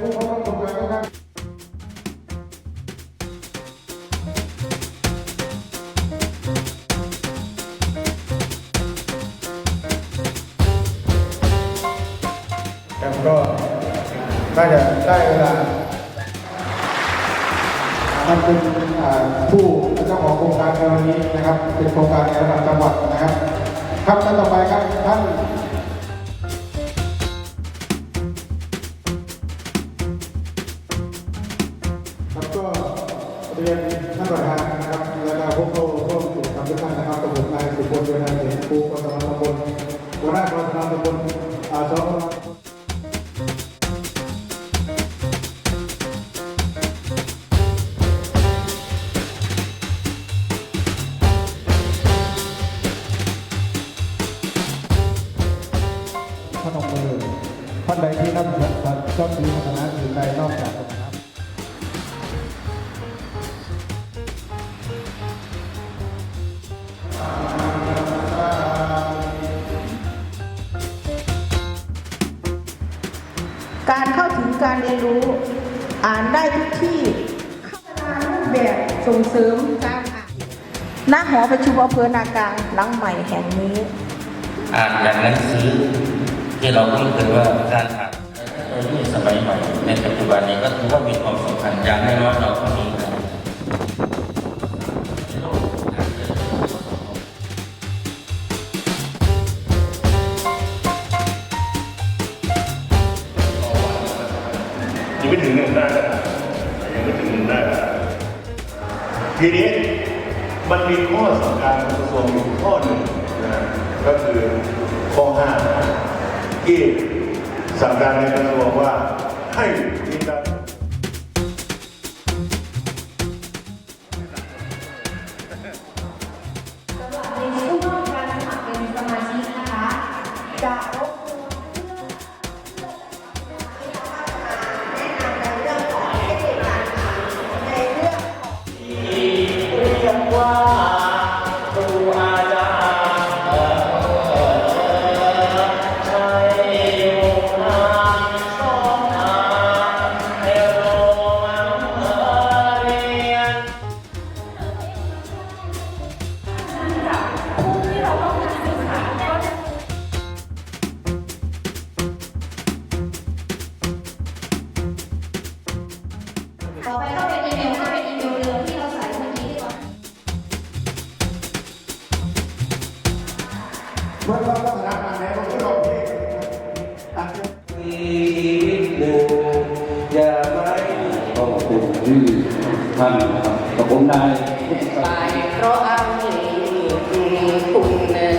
ผู้เข้าร่วมโครงการทุกท่านครับก็น่าจะได้เวลาท่านเป็นผู้เจ้าของโครงการในวันนี้นะครับ เป็นโครงการในระดับจังหวัดนะครับ ครับท่านต่อไปครับท่าน รียนท่านประธานนะครับและก็พวกเราร่วมกิจกรรมทุกท่านนะครับกับผมนายสุพลเวนันเสียงครูกสมตำบลหัวหน้ากสมตำบลอาสองพนมมือท่านใดที่นับถือชอบถือศาสนาอื่นใดนอกจาก การเรียนรู้ อ่านได้ทุกที่พัฒนารูปแบบส่งเสริมการอ่านณหอประชุมอำเภอนากลางหลังใหม่แห่งนี้ อ่านอย่างหนังสือที่เราคุ้นเคยว่าการอ่านเทคโนโลยีสมัยใหม่ในปัจจุบันนี้ก็ถือว่ามีความสำคัญอย่างน้อยเราก็มี ถึงหนึ่งหน้ากระดาษยังไม่ถึงหนึ่งหน้าทีนี้มันมีข้อสำคัญของกระทรวงอยู่ข้อหนึ่งนะก็คือข้อห้าที่สั่งการในกระทรวงว่าให้มี ต่อไปก็เป็นอีเมลก็เป็นอีเมลเดิมที่เราใส่เมื่อกี้ดีกว่าเมื่อเราสถานะไหนเราก็ลองที่ตัดชีหนึ่งอย่าไว้ก็ขอบคุณที่ท่านครับกับผมนายไปเพราะเอาหนีคุณเนื้อ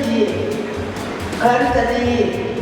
ดีคณิตดี